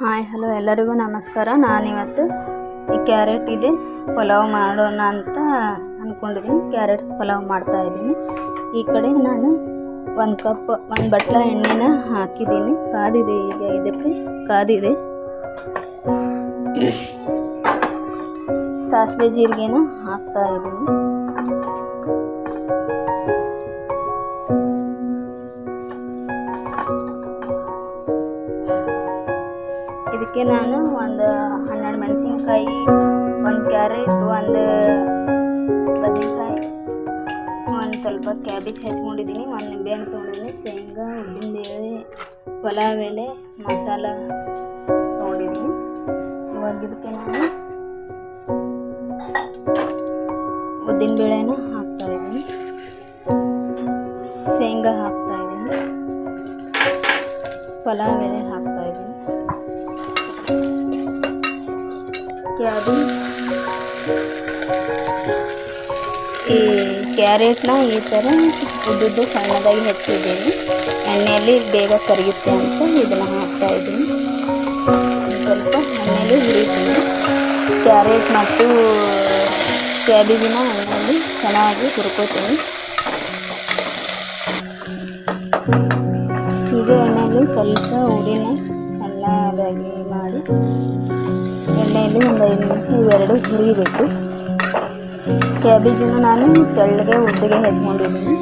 Hi, hello, ಎಲ್ಲರಿಗೂ ನಮಸ್ಕಾರ. ನಾನಿವತ್ತು ಈ ಕ್ಯಾರೆಟ್ ಇದೆ, ಪಲಾವ್ ಮಾಡೋಣ ಅಂತ ಅಂದ್ಕೊಂಡಿದ್ದೀನಿ ಕ್ಯಾರೆಟ್ ಪಲಾವ್ ಮಾಡ್ತಾ ಇದ್ದೀನಿ. ಈ ಕಡೆ ನಾನು ಒಂದು ಕಪ್, ಒಂದು ಬಟ್ಲ ಎಣ್ಣೆನ ಹಾಕಿದ್ದೀನಿ. ಕಾದಿದೆ ಈಗ ಇದಕ್ಕೆ, ಕಾದಿದೆ. ಸಾಸಿವೆ ಜೀರಿಗೆನ ಹಾಕ್ತಾ ಇದಕ್ಕೆ ನಾನು ಒಂದು ಹನ್ನೆರಡು ಮೆಣಸಿನ್ಕಾಯಿ, ಒಂದು ಕ್ಯಾರೆಟ್, ಒಂದು ಬದನೆಕಾಯಿ, ಒಂದು ಸ್ವಲ್ಪ ಕ್ಯಾಬೇಜ್ ಹಚ್ಕೊಂಡಿದ್ದೀನಿ ಒಂದು ನಿಂಬೆಹಣ್ಣು ತೊಗೊಂಡಿದ್ದೀನಿ. ಶೇಂಗಾ, ಉದ್ದಿನಬೇಳೆ, ಪಲಾವ್ ಎಲೆ, ಮಸಾಲ ತೊಗೊಂಡಿದ್ದೀನಿ. ಇವಾಗ ಇದಕ್ಕೆ ನಾನು ಉದ್ದಿನಬೇಳೆನ ಹಾಕ್ತಾ ಇದ್ದೀನಿ. ಶೇಂಗಾ ಹಾಕ್ತಾ ಇದ್ದೀನಿ. ಪಲಾವ್ ಎಲೆ ಕ್ಯಾಬೇಜ್. ಈ ಕ್ಯಾರೆಟ್ನ ಈ ಥರ ಉದ್ದುದ್ದು ಸಣ್ಣದಾಗಿ ಹೆಚ್ಚಿದ್ದೀನಿ. ಎಣ್ಣೆಯಲ್ಲಿ ಬೇಗ ಕರಗುತ್ತೆ ಅಂತ ಇದನ್ನು ಹಾಕ್ತಾ ಇದ್ದೀನಿ. ಸ್ವಲ್ಪ ಎಣ್ಣೆಯಲ್ಲಿ ಹುರಿತೀನಿ. ಕ್ಯಾರೆಟ್ ಮತ್ತು ಕ್ಯಾಬೇಜಿನ ಎಣ್ಣೆಯಲ್ಲಿ ಚೆನ್ನಾಗಿ ಹುರ್ಕೋತೀನಿ. ಈಗ ಎಣ್ಣೆಯಲ್ಲಿ ಸ್ವಲ್ಪ ಹುರಿನ ಸಣ್ಣದಾಗಿ ಮಾಡಿ ಎಣ್ಣೆಯಲ್ಲಿ ಒಂದು ಐದು ನಿಮಿಷ ಇವೆರಡು ಹುರಿಬೇಕು ಕ್ಯಾಬೇಜನ್ನು ನಾನು ತೆಳ್ಳಗೆ ಉದ್ದಿಗೆ ಹೆಚ್ಕೊಂಡಿದ್ದೀನಿ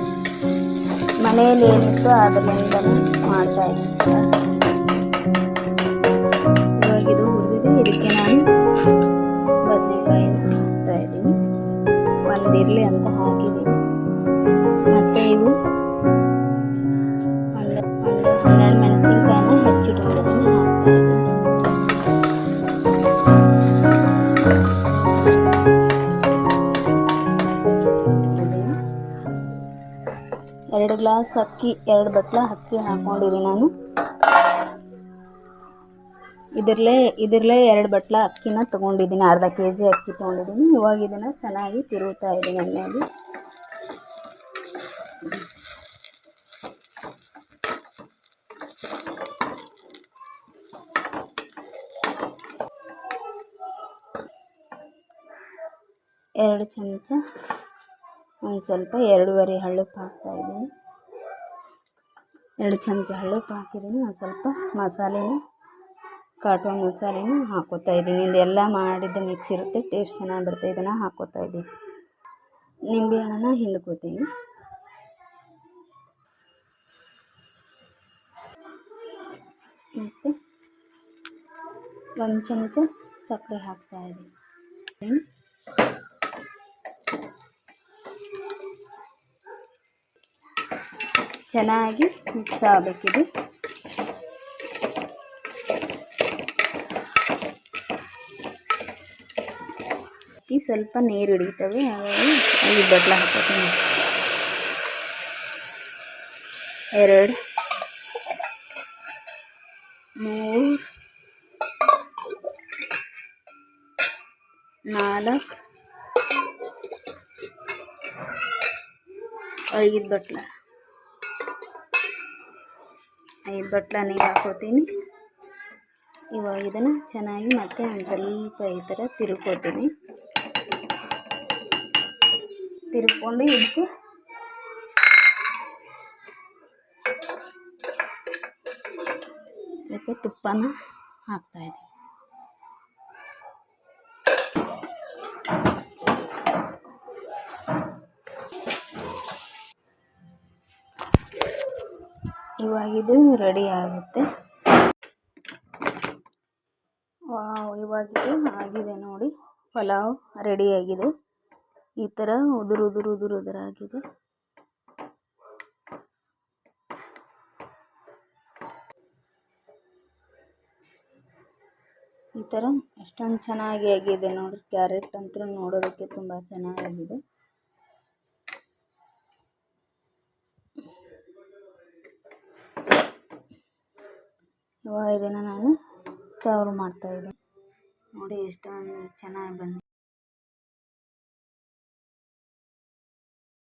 ಮನೆಯಲ್ಲಿ ಏನಿತ್ತು ಅದರಿಂದಲೇ ಮಾಡ್ತಾ ಇದ್ದೀನಿ. ಇವಾಗ ಇದು ಹುರಿದಿದೆ. ಇದಕ್ಕೆ ನಾನು ಬದನೆಕಾಯಿನ ಹಾಕ್ತಾ ಇದ್ದೀನಿ. ಒಂದಿರಲಿ ಅಂತ ಹಾಕಿದ್ದೀನಿ. ಮತ್ತು ಇವು ಎರಡು ಗ್ಲಾಸ್ ಅಕ್ಕಿ, ಎರಡು ಬಟ್ಲ ಅಕ್ಕಿ ಹಾಕೊಂಡಿದ್ದೀನಿ ನಾನು. ಇದರಲ್ಲೇ ಇದರಲ್ಲೇ ಎರಡು ಬಟ್ಲ ಅಕ್ಕಿನ ತೊಗೊಂಡಿದ್ದೀನಿ. ಅರ್ಧ ಕೆ ಜಿ ಅಕ್ಕಿ ತೊಗೊಂಡಿದ್ದೀನಿ. ಇವಾಗ ಇದನ್ನು ಚೆನ್ನಾಗಿ ತಿರುಗುತ್ತಾ ಇದ್ದೀನಿ ಎಣ್ಣೆಯಲ್ಲಿ. ಎರಡು ಚಮಚ ಒಂದು ಸ್ವಲ್ಪ ಎರಡೂವರೆ ಹಳ್ಳಕ್ಕೆ ಹಾಕ್ತಾ ಇದ್ದೀನಿ. ಎರಡು ಚಮಚ ಹಳ್ಳಕ್ಕೆ ಹಾಕಿದ್ದೀನಿ ಒಂದು ಸ್ವಲ್ಪ ಮಸಾಲೆನ ಕಾಟುವ ಮಸಾಲೆನ ಹಾಕೋತಾ ಇದ್ದೀನಿ. ಇದೆಲ್ಲ ಮಾಡಿದ್ದು ಮಿಕ್ಸ್ ಇರುತ್ತೆ. ಟೇಸ್ಟ್ ಚೆನ್ನಾಗಿ ಬರುತ್ತೆ. ಇದನ್ನು ಹಾಕೋತಾ ಇದ್ದೀನಿ. ನಿಂಬೆಹಣ್ಣನ್ನ ಹಿಂಡ್ಕೋತೀನಿ. ಮತ್ತು ಒಂದು ಚಮಚ ಸಕ್ಕರೆ ಹಾಕ್ತಾ ಇದ್ದೀನಿ. ಚೆನ್ನಾಗಿ ಮಿಕ್ಸ್ ಆಗಬೇಕಿದು ಈ ಸ್ವಲ್ಪ ನೀರು ಹಿಡಿತವೆ, ಹಾಗಾಗಿ ಐದು ಬಟ್ಲ ಹಾಕೋತೀನಿ. ಎರಡು, ಮೂರು, ನಾಲ್ಕು, ಐದು ಬಟ್ಲ. ಐದು ಬಟ್ಲ ನೀರು ಹಾಕೋತೀನಿ ಇವಾಗ ಇದನ್ನು ಚೆನ್ನಾಗಿ ಮತ್ತೆ ಒಂದು ಸ್ವಲ್ಪ ಈ ಥರ ತಿರುಗ್ಕೋತೀನಿ ತಿರ್ಕೊಂಡು ಇದಕ್ಕೆ ಸ್ವಲ್ಪ ತುಪ್ಪನ ಹಾಕ್ತಾಯಿದ್ದೀನಿ ಇವಾಗ ಇದು ರೆಡಿ ಆಗುತ್ತೆ ವಾವ್ ಇವಾಗ ಇದು ಆಗಿದೆ ನೋಡಿ. ಪಲಾವ್ ರೆಡಿಯಾಗಿದೆ. ಈ ಥರ ಉದುರು ಉದುರು ಉದುರು ಉದುರಾಗಿದೆ ಈ ಥರ ಎಷ್ಟೊಂದು ಚೆನ್ನಾಗಿ ಆಗಿದೆ ನೋಡಿ ಕ್ಯಾರೆಟ್ ಅಂತೂ ನೋಡೋದಕ್ಕೆ ತುಂಬ ಚೆನ್ನಾಗಿದೆ. ಇವಾಗ ಇದನ್ನು ನಾನು ಸರ್ವ್ ಮಾಡ್ತಾಯಿದ್ದೀನಿ ನೋಡಿ ಎಷ್ಟೊಂದು ಚೆನ್ನಾಗಿ ಬಂದಿದೆ.